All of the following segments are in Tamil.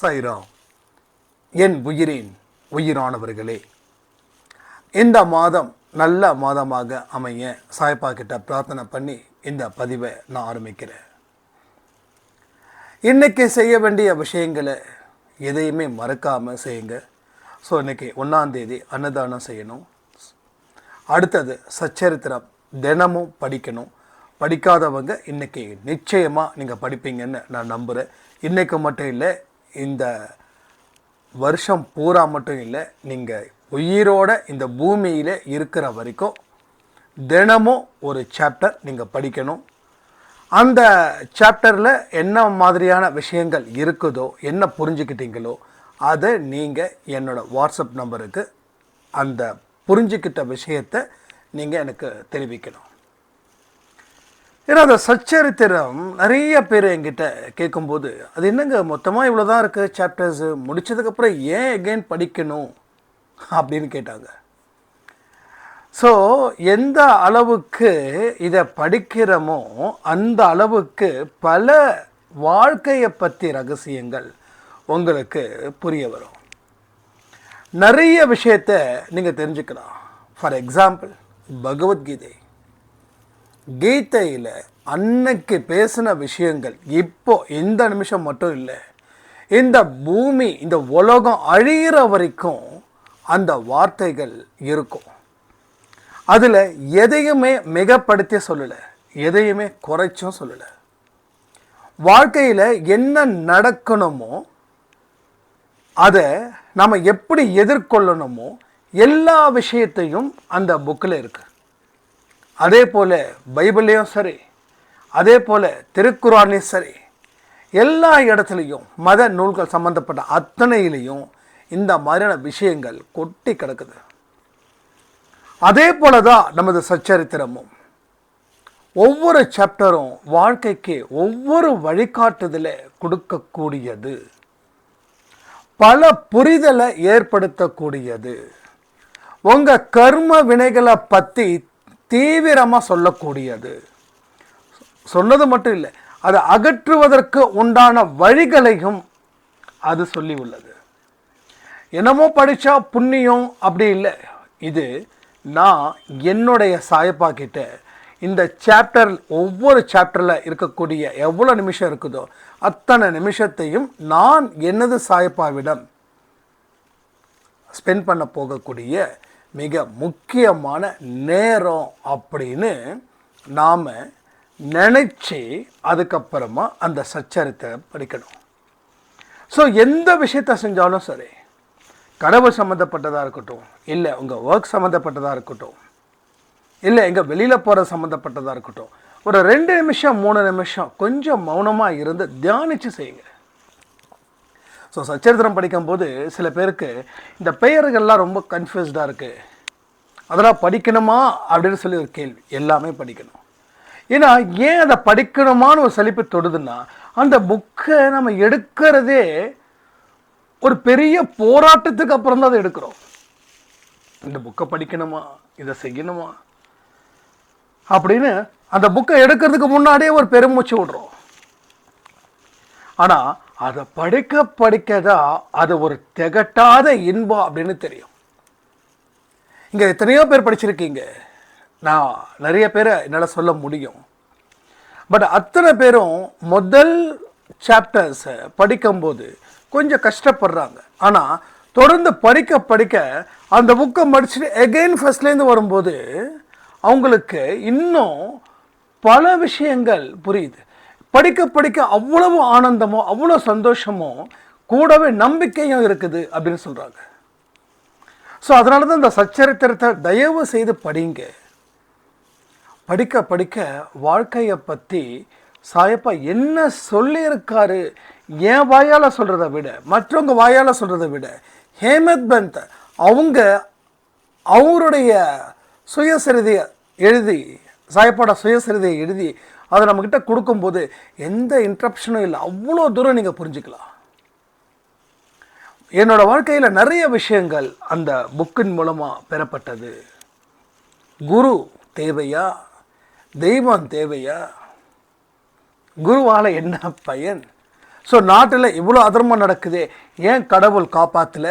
சைராம் என் உயிரின் உயிரானவர்களே. இந்த மாதம் நல்ல மாதமாக அமைய சாய்ப்பா கிட்ட பிரார்த்தனை பண்ணி இந்த பதிவை நான் ஆரம்பிக்கிறேன். இன்றைக்கி செய்ய வேண்டிய விஷயங்களை எதையுமே மறக்காமல் செய்யுங்க. ஸோ இன்றைக்கி ஒன்றாந்தேதி அன்னதானம் செய்யணும். அடுத்தது சச்சரித்திரம். தினமும் படிக்கணும். படிக்காதவங்க இன்னைக்கு நிச்சயமாக நீங்கள் படிப்பீங்கன்னு நான் நம்புகிறேன் இன்றைக்கு மட்டும் இல்லை இந்த வருஷம் பூரா மட்டும் இல்லை நீங்கள் உயிரோட இந்த பூமியில் இருக்கிற வரைக்கும் தினமும் ஒரு சாப்டர் நீங்கள் படிக்கணும். அந்த சாப்டரில் என்ன மாதிரியான விஷயங்கள் இருக்குதோ என்ன புரிஞ்சுக்கிட்டீங்களோ அதை நீங்கள் என்னோடய வாட்ஸ்அப் நம்பருக்கு அந்த புரிஞ்சுக்கிட்ட விஷயத்தை நீங்கள் எனக்கு தெரிவிக்கணும். ஏன்னா அந்த சச்சரித்திரம் நிறைய பேர் என்கிட்ட கேட்கும்போது அது என்னங்க மொத்தமாக இவ்வளோ தான் இருக்குது சாப்டர்ஸ் முடித்ததுக்கப்புறம் ஏன் எகெயின் படிக்கணும்? அப்படின்னு கேட்டாங்க. ஸோ எந்த அளவுக்கு இதை படிக்கிறோமோ அந்த அளவுக்கு பல வாழ்க்கையை பற்றி ரகசியங்கள் உங்களுக்கு புரிய வரும். நிறைய விஷயத்த நீங்கள் தெரிஞ்சுக்கலாம். For example Bhagavad Gita. கீதையில் அன்னைக்கு பேசின விஷயங்கள் இப்போ இந்த நிமிஷம் மட்டும் இல்லை. இந்த பூமி இந்த உலகம் அழிகிற வரைக்கும் அந்த வார்த்தைகள் இருக்கும். அதில் எதையுமே மிகப்படுத்தி சொல்லலை. எதையுமே குறைச்சும் சொல்லலை. வாழ்க்கையில் என்ன நடக்கணுமோ அதை நாம் எப்படி எதிர்கொள்ளணுமோ எல்லா விஷயத்தையும் அந்த புக்கில் இருக்குது அதே போல் பைபிள்லேயும் சரி அதே போல் திருக்குறான்லையும் சரி எல்லா இடத்துலையும் மத நூல்கள் சம்மந்தப்பட்ட அத்தனையிலையும் இந்த மாதிரியான விஷயங்கள் கொட்டி கிடக்குது. அதே போல தான் நமது சச்சரித்திரமும். ஒவ்வொரு சாப்டரும் வாழ்க்கைக்கு ஒவ்வொரு வழிகாட்டுதலை கொடுக்கக்கூடியது. பல புரிதலை ஏற்படுத்தக்கூடியது. உங்கள் கர்ம வினைகளை பற்றி தீவிரமாக சொல்லக்கூடியது. சொன்னது மட்டும் இல்லை அதை அகற்றுவதற்கு உண்டான வழிகளையும் அது சொல்லி உள்ளது என்னமோ படித்தா புண்ணியம் அப்படி இல்லை. இது நான் என்னுடைய சாயப்பா கிட்ட இந்த சாப்டர் ஒவ்வொரு சாப்டரில் இருக்கக்கூடிய எவ்வளோ நிமிஷம் இருக்குதோ அத்தனை நிமிஷத்தையும் நான் எனது சாயப்பாவிடம் ஸ்பெண்ட் பண்ண போகக்கூடிய மிக முக்கியமான நேரம் அப்படின்னு நாம் நினச்சி அதுக்கப்புறமா அந்த சச்சரித்தை படிக்கணும். ஸோ எந்த விஷயத்தை செஞ்சாலும் சரி கடவுள் சம்மந்தப்பட்டதாக இருக்கட்டும் இல்லை உங்கள் ஒர்க் சம்மந்தப்பட்டதாக இருக்கட்டும் இல்லை எங்கே வெளியில் போகிற சம்மந்தப்பட்டதாக இருக்கட்டும் ஒரு ரெண்டு நிமிஷம் மூணு நிமிஷம் கொஞ்சம் மௌனமாக இருந்து தியானித்து செய்யுங்க. ஸோ சச்சரித்திரம் படிக்கும்போது சில பேருக்கு இந்த பெயர்கள்லாம் ரொம்ப கன்ஃபியூஸ்டாக இருக்குது அதெல்லாம் படிக்கணுமா? அப்படின்னு சொல்லி ஒரு கேள்வி. எல்லாமே படிக்கணும். ஏன்னா ஏன் அதை படிக்கணுமான்னு ஒரு சலிப்பு தொடுதுன்னா அந்த புக்கை நம்ம எடுக்கிறதே ஒரு பெரிய போராட்டத்துக்கு அப்புறம் தான் அதை எடுக்கிறோம். இந்த புக்கை படிக்கணுமா? இதை செய்யணுமா? அப்படின்னு அந்த புக்கை எடுக்கிறதுக்கு முன்னாடியே ஒரு பெருமூச்சு விடுறோம். ஆனால் அதை படிக்க படிக்க தான் அது ஒரு திகட்டாத இன்பம் அப்படின்னு தெரியும். இங்கே எத்தனையோ பேர் படிச்சிருக்கீங்க. நான் நிறைய பேரை என்னால் சொல்ல முடியும். பட் அத்தனை பேரும் முதல் சாப்டர்ஸை படிக்கும்போது கொஞ்சம் கஷ்டப்படுறாங்க. ஆனால் தொடர்ந்து படிக்க படிக்க அந்த புக்கை படிச்சுட்டு எகெயின் ஃபர்ஸ்ட்லேருந்து வரும்போது அவங்களுக்கு இன்னும் பல விஷயங்கள் புரியுது. படிக்க படிக்க அவ்வளவு ஆனந்தமோ அவ்வளோ சந்தோஷமோ கூடவே நம்பிக்கையும் இருக்குது அப்படின்னு சொல்கிறாங்க ஸோ அதனால தான் இந்த சச்சரித்திரத்தை தயவு செய்து படிங்க. படிக்க படிக்க வாழ்க்கையை பற்றி சாயப்பா என்ன சொல்லியிருக்காரு? என் வாயால் சொல்கிறத விட மற்றவங்க வாயால் சொல்கிறத விட ஹேமத் பந்த் அவங்க அவருடைய சுயசரிதையை எழுதி சாயப்பாட சுயசரிதையை எழுதி அதை நம்மக்கிட்ட கொடுக்கும்போது எந்த இன்ட்ரப்ஷனும் இல்லை. அவ்வளோ தூரம் நீங்கள் புரிஞ்சுக்கலாம். என்னோட வாழ்க்கையில் நிறைய விஷயங்கள் அந்த புக்கின் மூலமாக பெறப்பட்டது. குரு தேவையா? தெய்வம் தேவையா? குருவால் என்ன பயன்? ஸோ நாட்டில் இவ்வளோ அதர்மம் நடக்குது. ஏன் கடவுள் காப்பாற்றல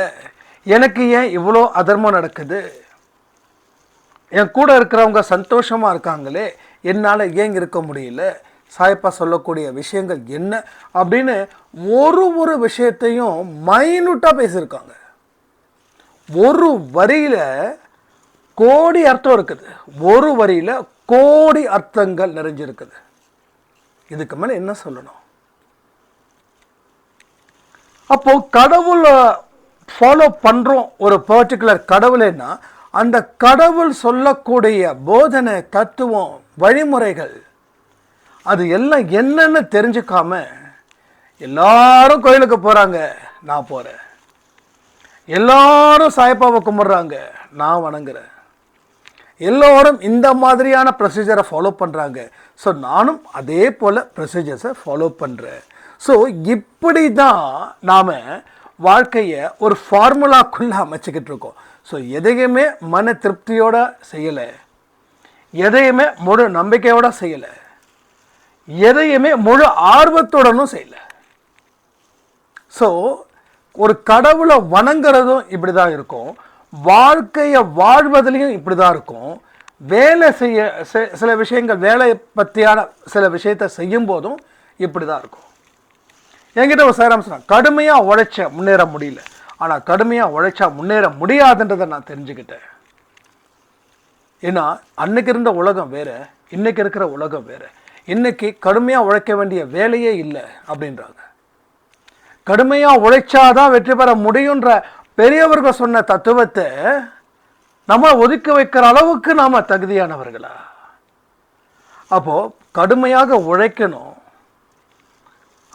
எனக்கு ஏன் இவ்வளோ அதர்மம் நடக்குது? என் கூட இருக்கிறவங்க சந்தோஷமாக இருக்காங்களே? என்னால் ஏன் இருக்க முடியல? சாய்ப்பா சொல்லக்கூடிய விஷயங்கள் என்ன? அப்படின்னு ஒரு ஒரு விஷயத்தையும் மைனூட்டாக பேசியிருக்காங்க. ஒரு வரியில் கோடி அர்த்தம் இருக்குது. ஒரு வரியில் கோடி அர்த்தங்கள் நிறைஞ்சிருக்குது. இதுக்கு மேலே என்ன சொல்லணும்? அப்போ கடவுளை ஃபாலோ பண்ணுறோம் ஒரு பர்டிகுலர் கடவுளைன்னா அந்த கடவுள் சொல்லக்கூடிய போதனை தத்துவம் வழிமுறைகள். அது எல்லாம் என்னென்னு தெரிஞ்சுக்காம எல்லாரும் கோயிலுக்கு போகிறாங்க நான் போகிறேன் எல்லாரும் சாய்ப்பாவை கும்பிட்றாங்க நான் வணங்குறேன். எல்லோரும் இந்த மாதிரியான ப்ரொசீஜரை ஃபாலோ பண்ணுறாங்க ஸோ நானும் அதே போல் ப்ரொசீஜர்ஸை ஃபாலோ பண்ணுறேன் ஸோ இப்படி தான் நாம் வாழ்க்கையை ஒரு ஃபார்முலாக்குள்ளே அமைச்சிக்கிட்டு இருக்கோம். ஸோ எதையுமே மன திருப்தியோடு செய்யலை. எதையுமே முழு நம்பிக்கையோட செய்யலை. எதையுமே முழு ஆர்வத்துடனும் செய்யலை. ஸோ ஒரு கடவுளை வணங்குறதும் இப்படி தான் இருக்கும். வாழ்க்கையை வாழ்வதிலையும் இப்படி தான் இருக்கும். வேலை செய்ய சில விஷயங்கள் வேலை பற்றியான சில விஷயத்தை செய்யும் போதும் இப்படி தான் இருக்கும். என்கிட்ட ஒரு சேரம் சொன்னான் கடுமையாக உழைச்ச முன்னேற முடியல. ஆனால் கடுமையாக உழைச்சா முன்னேற முடியாதுன்றதை நான் தெரிஞ்சுக்கிட்டேன். ஏன்னா அன்னைக்கு இருந்த உலகம் வேறு இன்னைக்கு இருக்கிற உலகம் வேறு. இன்னைக்கு கடுமையாக உழைக்க வேண்டிய வேலையே இல்லை அப்படின்றாங்க. கடுமையாக உழைச்சாதான் வெற்றி பெற முடியுன்ற பெரியவர்கள் சொன்ன தத்துவத்தை நம்ம ஒதுக்கி வைக்கிற அளவுக்கு நாம் தகுதியானவர்களா? அப்போது கடுமையாக உழைக்கணும்.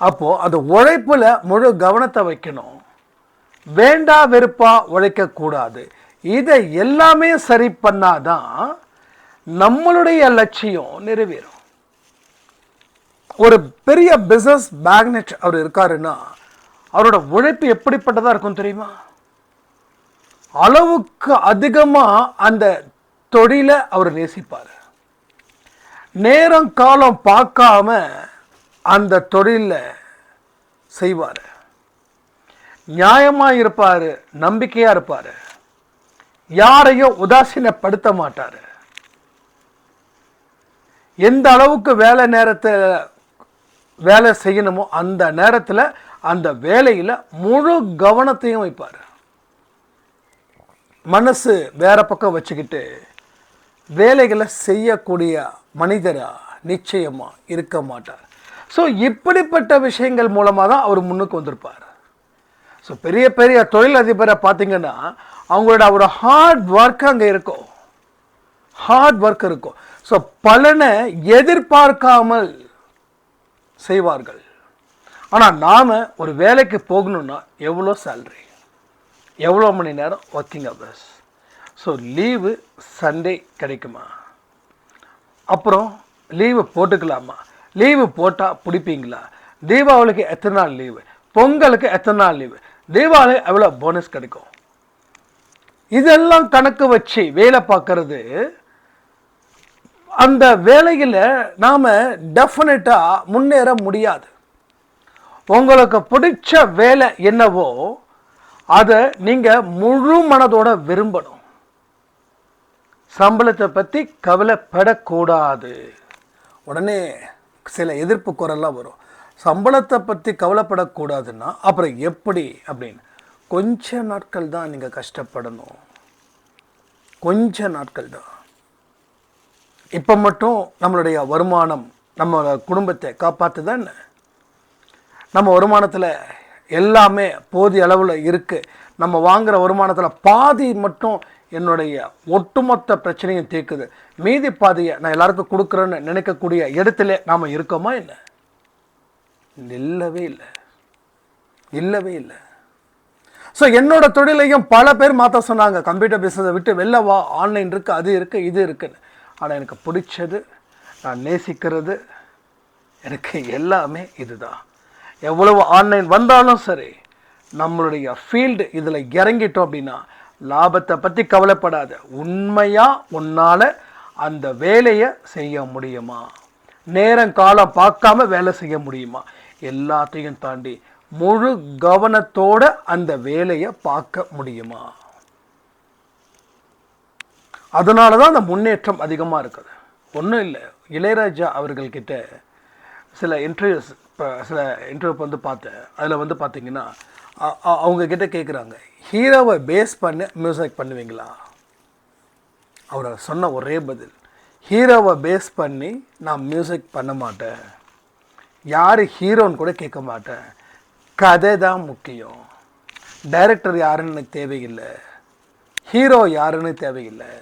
அப்போது அந்த உழைப்பில் முழு கவனத்தை வைக்கணும். வேண்டா வெறுப்பாக உழைக்கக்கூடாது. இதை எல்லாமே சரி பண்ணாதான் நம்மளுடைய லட்சியம் நிறைவேறும். ஒரு பெரிய பிஸ்னஸ் மேக்னெட் அவர் இருக்காருன்னா அவரோட உழைப்பு எப்படிப்பட்டதா இருக்கும் தெரியுமா? அளவுக்கு அதிகமா அந்த தொழிலை அவர் நேசிப்பார். நேரம் காலம் பார்க்காம அந்த தொழிலில் செய்வார். நியாயமாக இருப்பார் நம்பிக்கையாக இருப்பார். யாரையும் உதாசீனப்படுத்த மாட்டார். எந்த அளவுக்கு வேலை நேரத்தை வேலை செய்யணுமோ அந்த நேரத்தில் அந்த வேலையில் முழு கவனத்தையும் வைப்பார். மனசு வேற பக்கம் வச்சுக்கிட்டு வேலைகளை செய்யக்கூடிய மனிதரா நிச்சயமா இருக்க மாட்டார். ஸோ இப்படிப்பட்ட விஷயங்கள் மூலமாக தான் அவர் முன்னுக்கு வந்திருப்பார். ஸோ பெரிய பெரிய தொழிலதிபரை பார்த்தீங்கன்னா அவங்களோட ஒரு ஹார்ட் ஒர்க் அங்கே இருக்கும் ஹார்ட் ஒர்க் இருக்கும் ஸோ பலனை எதிர்பார்க்காமல் செய்வார்கள். ஆனால் நாம் ஒரு வேலைக்கு போகணும்னா எவ்வளோ சேல்ரி எவ்வளோ மணி நேரம் working hours so leave Sunday கிடைக்குமா? அப்புறம் லீவு போட்டுக்கலாமா? லீவு போட்டால் பிடிப்பீங்களா? தீபாவளிக்கு எத்தனை நாள் லீவு பொங்கலுக்கு எத்தனை நாள் லீவு தீபாவளி எவ்வளோ போனஸ் கிடைக்கும்? இதெல்லாம் கணக்கு வச்சு வேலை பார்க்கறது அந்த வேலையில் நாம் டெஃபினட்டாக முன்னேற முடியாது. உங்களுக்கு பிடிச்ச வேலை என்னவோ அதை நீங்கள் முழு மனதோட விரும்பணும். சம்பளத்தை பற்றி கவலைப்படக்கூடாது. உடனே சில எதிர்ப்பு குரல்லாம் வரும். சம்பளத்தை பற்றி கவலைப்படக்கூடாதுன்னா அப்புறம் எப்படி அப்படின்னு. கொஞ்ச நாட்கள் தான் நீங்கள் கஷ்டப்படணும். கொஞ்ச நாட்கள் தான். இப்போ மட்டும் நம்மளுடைய வருமானம் நம்ம குடும்பத்தை காப்பாற்று தான் நம்ம வருமானத்தில் எல்லாமே போதிய அளவில் இருக்குது நம்ம வாங்குகிற வருமானத்தில் பாதி மட்டும் என்னுடைய ஒட்டுமொத்த பிரச்சனையும் தீர்க்குது. மீதி பாதியை நான் எல்லாருக்கும் கொடுக்குறேன்னு நினைக்கக்கூடிய இடத்துல நாம் இருக்கோமா என்ன? இல்லவே இல்லை. இல்லவே இல்லை. ஸோ என்னோட தொழிலையும் பல பேர் மாற்ற சொன்னாங்க. கம்ப்யூட்டர் பிஸ்னஸை விட்டு வெளில வா ஆன்லைன் இருக்குது அது இருக்குது இது இருக்குன்னு. ஆனால் எனக்கு பிடிச்சது நான் நேசிக்கிறது எனக்கு எல்லாமே இதுதான். எவ்வளவு ஆன்லைன் வந்தாலும் சரி நம்மளுடைய ஃபீல்டு இதில் இறங்கிட்டோம் அப்படின்னா லாபத்தை பற்றி கவலைப்படாத. உண்மையாக உன்னால் அந்த வேலையை செய்ய முடியுமா? நேரம் காலம் பார்க்காம வேலை செய்ய முடியுமா? எல்லாத்தையும் தாண்டி முழு கவனத்தோட அந்த வேலையை பார்க்க முடியுமா? அதனால தான் அந்த முன்னேற்றம் அதிகமாக இருக்குது. ஒன்றும் இல்லை. இளையராஜா அவர்கள்கிட்ட சில இன்டர்வியூஸ் இப்போ சில இன்டர்வியூ வந்து பார்த்தேன். அதில் வந்து பார்த்தீங்கன்னா அவங்க கிட்ட கேட்குறாங்க ஹீரோவை பேஸ் பண்ணி மியூசிக் பண்ணுவீங்களா? அவர் சொன்ன ஒரே பதில் ஹீரோவை பேஸ் பண்ணி நான் மியூசிக் பண்ண மாட்டேன். யார் ஹீரோன்னு கூட கேட்க மாட்டேன். கதை தான் முக்கியம். டைரக்டர் யாருன்னு எனக்கு தேவையில்லை. ஹீரோ யாருன்னு தேவையில்லை.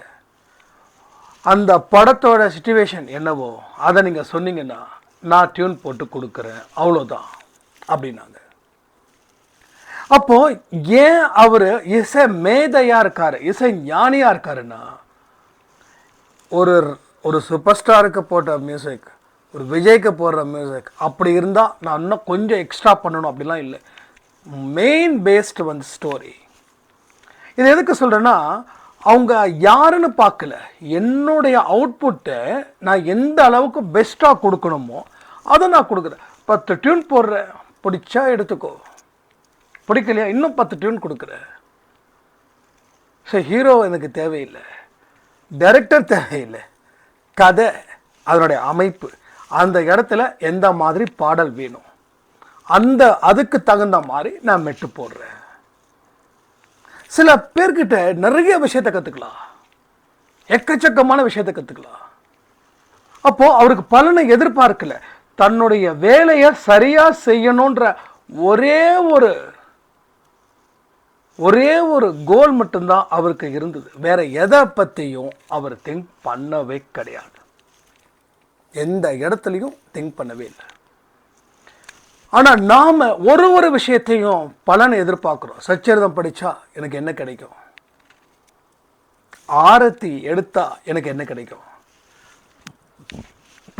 அந்த படத்தோட சுச்சுவேஷன் என்னவோ அதை நீங்கள் சொன்னீங்கன்னா நான் டியூன் போட்டு கொடுக்குறேன். அவ்வளோதான் அப்படின்னாங்க. அப்போது ஏன் அவர் இசை மேதையாக இருக்கார் இசை ஞானியாக இருக்காருன்னா ஒரு ஒரு சூப்பர் ஸ்டாருக்கு போட்ட மியூசிக் ஒரு விஜய்க்கு போடுற மியூசிக் அப்படி இருந்தால் நான் இன்னும் கொஞ்சம் எக்ஸ்ட்ரா பண்ணணும் அப்படிலாம் இல்லை. மெயின் பேஸ்டு வந்து ஸ்டோரி இது எதுக்கு சொல்கிறேன்னா அவங்க யாருன்னு பார்க்கல. என்னுடைய அவுட்புட்டை நான் எந்த அளவுக்கு பெஸ்ட்டாக கொடுக்கணுமோ அதை நான் கொடுக்குறேன். பத்து டியூன் போடுறேன் பிடிச்சா எடுத்துக்கோ. பிடிக்கலையா? இன்னும் பத்து டியூன் கொடுக்குறேன் ஸோ ஹீரோ எனக்கு தேவையில்லை. டைரக்டர் தேவையில்லை. கதை அதனுடைய அமைப்பு. அந்த இடத்துல எந்த மாதிரி பாடல் வேணும்? அந்த அதுக்கு தகுந்த மாதிரி நான் மெட்டு போடுறேன். சில பேர்கிட்ட நிறைய விஷயத்தை கற்றுக்கலாம் எக்கச்சக்கமான விஷயத்தை கற்றுக்கலாம் அப்போது அவருக்கு பலனை எதிர்பார்க்கல. தன்னுடைய வேலையை சரியாக செய்யணுன்ற ஒரே ஒரு ஒரே ஒரு கோல் மட்டும்தான் அவருக்கு இருந்தது. வேற எதை பற்றியும் அவர் திங்க் பண்ணவே கிடையாது. எந்த இடத்துலையும் திங்க் பண்ணவே இல்லை. ஆனா நாம ஒரு ஒரு விஷயத்தையும் பலனை எதிர்பார்க்கிறோம். சச்சரிதம் படிச்சா எனக்கு என்ன கிடைக்கும்? ஆரத்தி எடுத்தா எனக்கு என்ன கிடைக்கும்?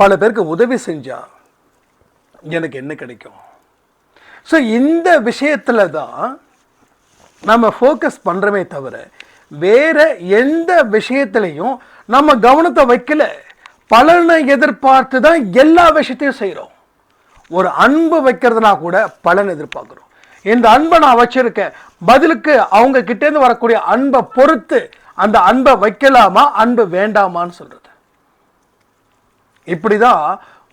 பல பேருக்கு உதவி செஞ்சால் எனக்கு என்ன கிடைக்கும்? ஸோ இந்த விஷயத்துல தான் நம்ம ஃபோக்கஸ் பண்ணுறமே தவிர வேற எந்த விஷயத்துலையும் நம்ம கவனத்தை வைக்கல. பலனை எதிர்பார்த்து தான் எல்லா விஷயத்தையும் செய்கிறோம் ஒரு அன்பு வைக்கிறதுனா கூட பலன் எதிர்பார்க்குறோம். இந்த அன்பை நான் வச்சிருக்கேன். பதிலுக்கு அவங்க கிட்டேருந்து வரக்கூடிய அன்பை பொறுத்து அந்த அன்பை வைக்கலாமா அன்பு வேண்டாமான்னு சொல்கிறது இப்படி தான்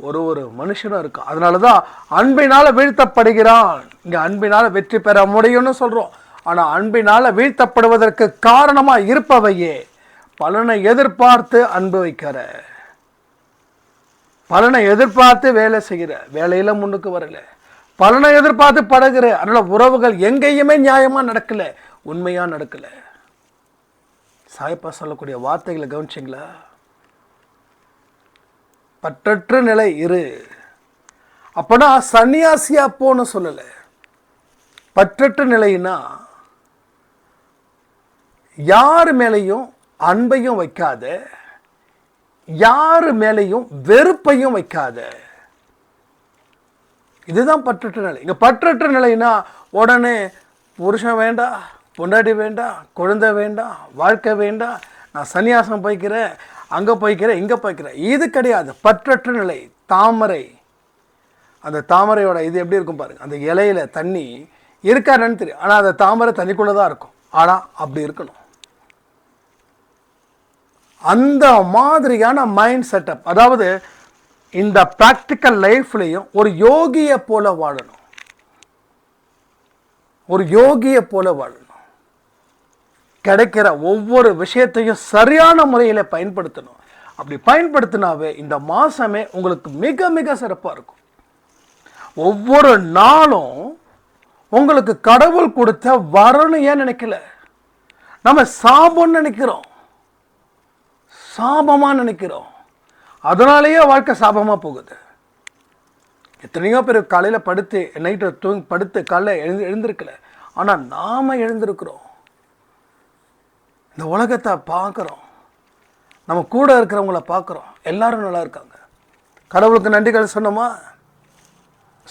ஒரு ஒரு மனுஷனும் இருக்கும் அதனால தான் அன்பினால் வீழ்த்தப்படுகிறான். இங்கே அன்பினால் வெற்றி பெற முடியும்னு சொல்கிறோம் ஆனால் அன்பினால் வீழ்த்தப்படுவதற்கு காரணமாக இருப்பவையே பலனை எதிர்பார்த்து அன்பு வைக்கிற பலனை எதிர்பார்த்து வேலை செய்கிற வேலையில் முன்னுக்கு வரல. பலனை எதிர்பார்த்து பழகுற அதனால உறவுகள் எங்கேயுமே நியாயமாக நடக்கல உண்மையாக நடக்கலை. சாய்ப்பா சொல்லக்கூடிய வார்த்தைகளை கவனிச்சிங்களா? பற்றற்ற நிலை இரு. அப்பனா சன்னியாசியா போன்னு சொல்லலை. பற்றற்ற நிலைன்னா யார் மேலையும் அன்பையும் வைக்காத யார் மேலையும் வெறுப்பையும் வைக்காத. இதுதான் பற்றற்ற நிலை. இங்கே பற்றற்ற நிலைனா உடனே புருஷன் வேண்டாம் பொண்டாட்டி வேண்டாம் குழந்தை வேண்டாம் வாழ்க்கை வேண்டாம் நான் சன்னியாசம் போய்க்கிறேன் அங்கே போய்க்கிறேன் இங்கே போய்க்கிறேன். இது கிடையாது. பற்றற்ற நிலை தாமரை. அந்த தாமரையோட இது எப்படி இருக்கும் பாருங்க. அந்த இலையில் தண்ணி இருக்காருன்னு தெரியும். ஆனால் அந்த தாமரை தண்ணிக்குள்ளே தான் இருக்கும். ஆனால் அப்படி இருக்கணும். அந்த மாதிரியான மைண்ட் செட்டப் அதாவது இந்த ப்ராக்டிக்கல் லைஃப்லையும் ஒரு யோகியை போல வாழணும். ஒரு யோகியை போல வாழணும். கிடைக்கிற ஒவ்வொரு விஷயத்தையும் சரியான முறையில் பயன்படுத்தணும். அப்படி பயன்படுத்தினாவே இந்த மாசமே உங்களுக்கு மிக மிக சிறப்பாக இருக்கும். ஒவ்வொரு நாளும் உங்களுக்கு கடவுள் கொடுத்த வரணும் ஏன் நினைக்கல? நம்ம சாபம்னு நினைக்கிறோம். சாபமாக நினைக்கிறோம். அதனாலேயே வாழ்க்கை சாபமாக போகுது. எத்தனையோ பேர் காலையில் படுத்து நைட்டு தூங்கி படுத்து காலைல எழுந்து எழுந்திருக்கல. ஆனால் நாம் எழுந்திருக்கிறோம். இந்த உலகத்தை பார்க்குறோம். நம்ம கூட இருக்கிறவங்கள பார்க்குறோம். எல்லாரும் நல்லா இருக்காங்க. கடவுளுக்கு நன்றிகள் சொன்னோமா?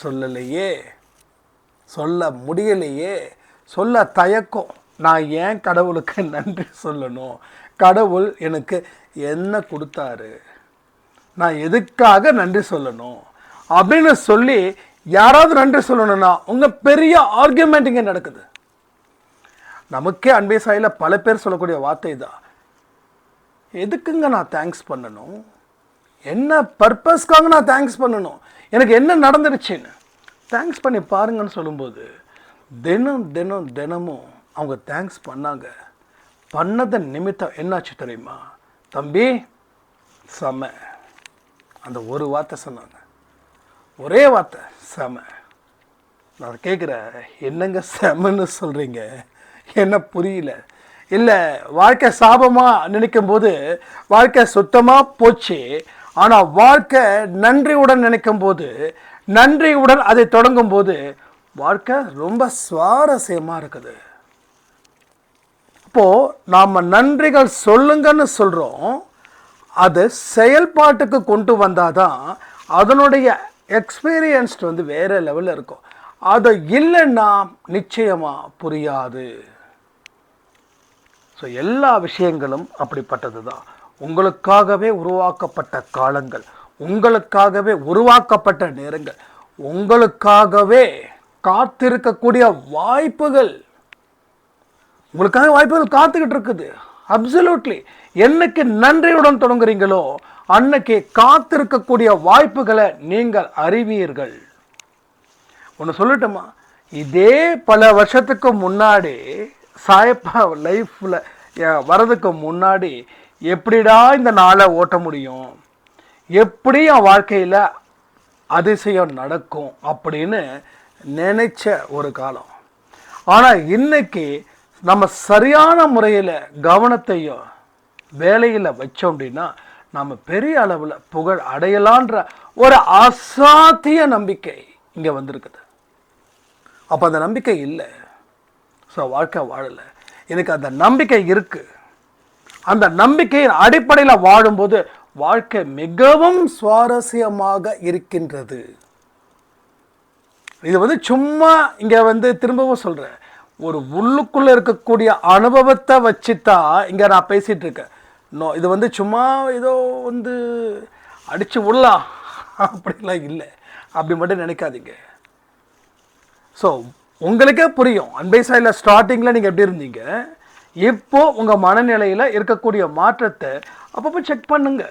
சொல்லலையே. சொல்ல முடியலையே. சொல்ல தயக்கம். நான் ஏன் கடவுளுக்கு நன்றி சொல்லணும்? கடவுள் எனக்கு என்ன கொடுத்தாரு? நான் எதுக்காக நன்றி சொல்லணும்? அப்படின்னு சொல்லி யாராவது நன்றி சொல்லணும்னா உங்கள் பெரிய ஆர்கியூமெண்ட் இங்கே நடக்குது. நமக்கே அன்பே சாயில் பல பேர் சொல்லக்கூடிய வார்த்தை தான் எதுக்குங்க நான் தேங்க்ஸ் பண்ணணும்? என்ன பர்பஸ்க்காக நான் தேங்க்ஸ் பண்ணணும்? எனக்கு என்ன நடந்துருச்சுன்னு தேங்க்ஸ் பண்ணி பாருங்கன்னு சொல்லும்போது தினம் தினம் தினமும் அவங்க தேங்க்ஸ் பண்ணாங்க. பண்ணதன் நிமித்தம் என்னாச்சு தெரியுமா? தம்பி செம. அந்த ஒரு வார்த்தை சொன்னாங்க. ஒரே வார்த்தை செம. நான் கேட்குறேன் என்னங்க செமன்னு சொல்கிறீங்க என்ன புரியல. இல்லை வாழ்க்கை சாபமாக நினைக்கும் போது வாழ்க்கை சுத்தமாக போச்சு. ஆனால் வாழ்க்கை நன்றியுடன் நினைக்கும் போது நன்றியுடன் அதை தொடங்கும் போது வாழ்க்கை ரொம்ப சுவாரஸ்யமாக இருக்குது. அப்போது நாம் நன்றிகள் சொல்லுங்கன்னு சொல்கிறோம் அது செயல்பாட்டுக்கு கொண்டு வந்தால் தான் அதனுடைய எக்ஸ்பீரியன்ஸ் வந்து வேறு லெவலில் இருக்கும். அது இல்லைன்னா நிச்சயமாக புரியாது. ஸோ எல்லா விஷயங்களும் அப்படிப்பட்டது தான் உங்களுக்காகவே உருவாக்கப்பட்ட காலங்கள் உங்களுக்காகவே உருவாக்கப்பட்ட நேரங்கள் உங்களுக்காகவே காத்திருக்கக்கூடிய வாய்ப்புகள் உங்களுக்கான வாய்ப்புகள் காத்துக்கிட்டு இருக்குது. அப்சல்யூட்லி என்னைக்கு நன்றியுடன் தொடங்குறீங்களோ அன்னைக்கு காத்திருக்கக்கூடிய வாய்ப்புகளை நீங்கள் அறிவீர்கள். ஒன்று சொல்லட்டுமா? இதே பல வருஷத்துக்கு முன்னாடி சாயப்பா லைஃப்பில் வரதுக்கு முன்னாடி எப்படிடா இந்த நாளை ஓட்ட முடியும்? எப்படி என் வாழ்க்கையில் அதிசயம் நடக்கும்? அப்படின்னு நினைச்ச ஒரு காலம். ஆனால் இன்னைக்கு நம்ம சரியான முறையில் கவனத்தையும் வேலையில் வச்சோம் அப்படின்னா நம்ம பெரிய அளவில் புகழ் அடையலான்ற ஒரு அசாத்திய நம்பிக்கை இங்கே வந்திருக்குது. அப்போ அந்த நம்பிக்கை இல்லை. ஸோ வாழ்க்கை வாழலை. எனக்கு அந்த நம்பிக்கை இருக்குது அந்த நம்பிக்கையின் அடிப்படையில் வாழும்போது வாழ்க்கை மிகவும் சுவாரஸ்யமாக இருக்கின்றது. இது வந்து சும்மா இங்கே வந்து திரும்பவும் சொல்கிறேன் ஒரு உள்ளுக்குள்ளே இருக்கக்கூடிய அனுபவத்தை வச்சு தான் இங்கே நான் பேசிகிட்டு இருக்கேன் நோ இது வந்து சும்மா ஏதோ வந்து அடித்து விடலாம் அப்படிலாம் இல்லை. அப்படி மட்டும் நினைக்காதீங்க. ஸோ உங்களுக்கே புரியும். அன்பை சாயில் ஸ்டார்டிங்கில் நீங்கள் எப்படி இருந்தீங்க. இப்போ உங்கள் மனநிலையில் இருக்கக்கூடிய மாற்றத்தை அப்பப்போ செக் பண்ணுங்க.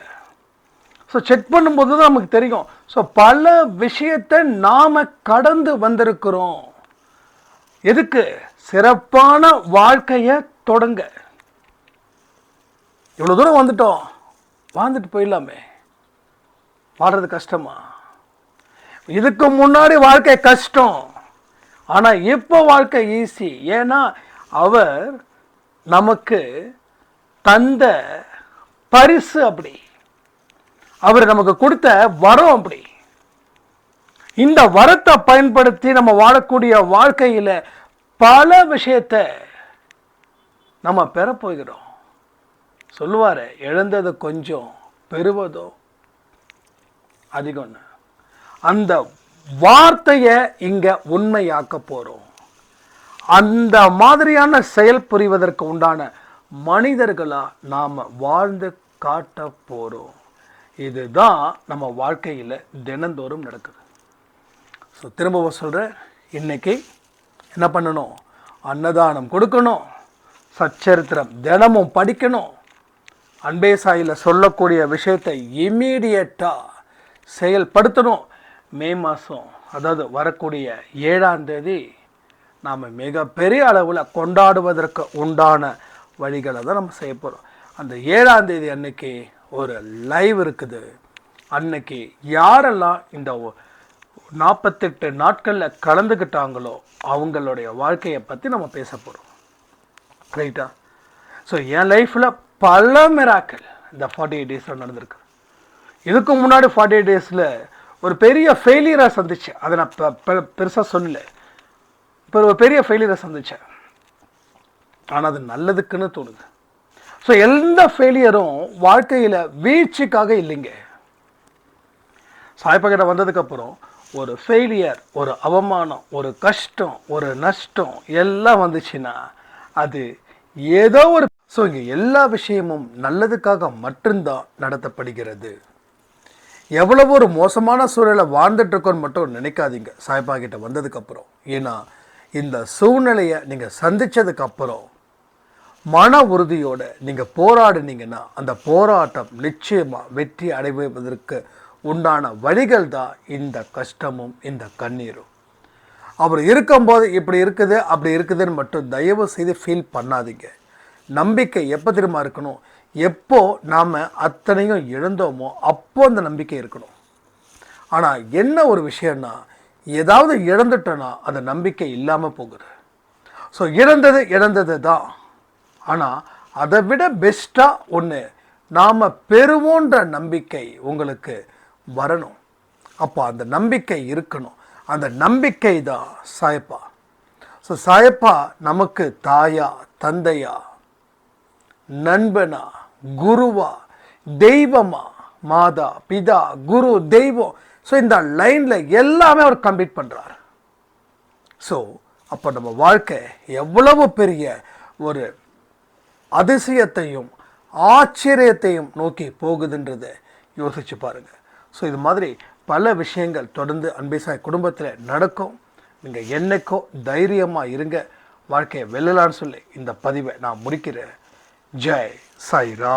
ஸோ செக் பண்ணும்போது தான் நமக்கு தெரியும். ஸோ பல விஷயத்தை நாம் கடந்து வந்திருக்கிறோம். எதுக்கு? சிறப்பான வாழ்க்கையை தொடங்க. இவ்வளோ தூரம் வந்துட்டோம். வாழ்ந்துட்டு போயிடலாமே. வாழ்றது கஷ்டமா? இதுக்கு முன்னாடி வாழ்க்கை கஷ்டம். ஆனால் இப்போ வாழ்க்கை ஈஸி ஏன்னா அவர் நமக்கு தந்த பரிசு அப்படி. அவர் நமக்கு கொடுத்த வரம் அப்படி. இந்த வரத்தை பயன்படுத்தி நம்ம வாழக்கூடிய வாழ்க்கையில் பல விஷயத்தை நம்ம பெறப்போகிறோம். சொல்லுவார் இழந்தது கொஞ்சம் பெறுவதோ? அதிகம்னு. அந்த வார்த்தையை இங்கே உண்மையாக்க போகிறோம் அந்த மாதிரியான செயல் புரிவதற்கு உண்டான மனிதர்களாக நாம் வாழ்ந்து காட்ட போகிறோம் இதுதான் நம்ம வாழ்க்கையில் தினந்தோறும் நடக்குது. ஸோ திரும்பவும் சொல்கிறேன் இன்னைக்கு என்ன பண்ணணும்? அன்னதானம் கொடுக்கணும். சச்சரித்திரம் தினமும் படிக்கணும். அன்பே சாயில் சொல்லக்கூடிய விஷயத்தை இம்மீடியட்டாக செயல்படுத்தணும். மே மாதம் அதாவது வரக்கூடிய ஏழாம் தேதி நாம் மிகப்பெரிய அளவில் கொண்டாடுவதற்கு உண்டான வழிகளை தான் நம்ம செய்ய போகிறோம் அந்த ஏழாம் தேதி அன்னைக்கு ஒரு லைவ் இருக்குது. அன்னைக்கு யாரெல்லாம் இந்த நாற்பத்தெட்டு நாட்களில் கலந்துக்கிட்டாங்களோ அவங்களுடைய வாழ்க்கையை பற்றி நம்ம பேச போகிறோம் ரைட்டா ஸோ என் லைஃப்பில் பல மிராக்கள் இந்த ஃபார்ட்டி எயிட் டேஸில் நடந்திருக்கு. இதுக்கு முன்னாடி ஃபார்ட்டி எயிட் டேஸில் ஒரு பெரிய ஃபெயிலியரை சந்திச்சேன் அதை நான் பெருசாக சொல்லல. இப்போ ஒரு பெரிய ஃபெயிலியரை சந்திச்சேன். ஆனால் அது நல்லதுக்குன்னு தோணுது. ஸோ எந்த ஃபெயிலியரும் வாழ்க்கையில் வீழ்ச்சிக்காக இல்லைங்க. சாய்ப்பகிட்ட வந்ததுக்கப்புறம் ஒரு ஃபெயிலியர் ஒரு அவமானம் ஒரு கஷ்டம் ஒரு நஷ்டம் எல்லாம் வந்துச்சுன்னா அது ஏதோ ஒரு ஸோ இங்கே எல்லா விஷயமும் நல்லதுக்காக மட்டும்தான் நடத்தப்படுகிறது. எவ்வளவு ஒரு மோசமான சூழலை வாழ்ந்துட்டுருக்கோன்னு மட்டும் நினைக்காதீங்க. சாய்பா கிட்ட வந்ததுக்கப்புறம். ஏன்னா இந்த சூழ்நிலையை நீங்கள் சந்தித்ததுக்கப்புறம் மன உறுதியோட நீங்கள் போராடினீங்கன்னா அந்த போராட்டம் நிச்சயமாக வெற்றி அடைவதற்கு உண்டான வழிகள் தான் இந்த கஷ்டமும் இந்த கண்ணீரும். அவர் இருக்கும்போது இப்படி இருக்குது அப்படி இருக்குதுன்னு மட்டும் தயவு செய்து ஃபீல் பண்ணாதீங்க. நம்பிக்கை எப்போ திரும்ப இருக்கணும்? எப்போ நாம் அத்தனையும் இழந்தோமோ அப்போ அந்த நம்பிக்கை இருக்கணும். ஆனால் என்ன ஒரு விஷயம்னா ஏதாவது இழந்துட்டோன்னா அந்த நம்பிக்கை இல்லாமல் போகுது. ஸோ இழந்தது இழந்தது தான். ஆனால் அதை விட பெஸ்ட்டாக ஒன்று நாம் பெறுவோன்ற நம்பிக்கை உங்களுக்கு வரணும். அப்போ அந்த நம்பிக்கை இருக்கணும். அந்த நம்பிக்கை தான் சாயப்பா. ஸோ சாயப்பா நமக்கு தாயா தந்தையா நண்பனா குருவா தெய்வமா மாதா பிதா குரு தெய்வம். ஸோ இந்த லைனில் எல்லாமே அவர் கம்ப்ளீட் பண்ணுறார் ஸோ அப்போ நம்ம வாழ்க்கை எவ்வளவு பெரிய ஒரு அதிசயத்தையும் ஆச்சரியத்தையும் நோக்கி போகுதுன்றதை யோசிச்சு பாருங்கள் ஸோ இது மாதிரி பல விஷயங்கள் தொடர்ந்து அன்பேசாய் குடும்பத்தில் நடக்கும். நீங்கள் என்னைக்கோ தைரியமாக இருங்க. வாழ்க்கையை வெல்லலான்னு சொல்லி இந்த பதிவை நான் முடிக்கிறேன். ஜெய் சாய்ரா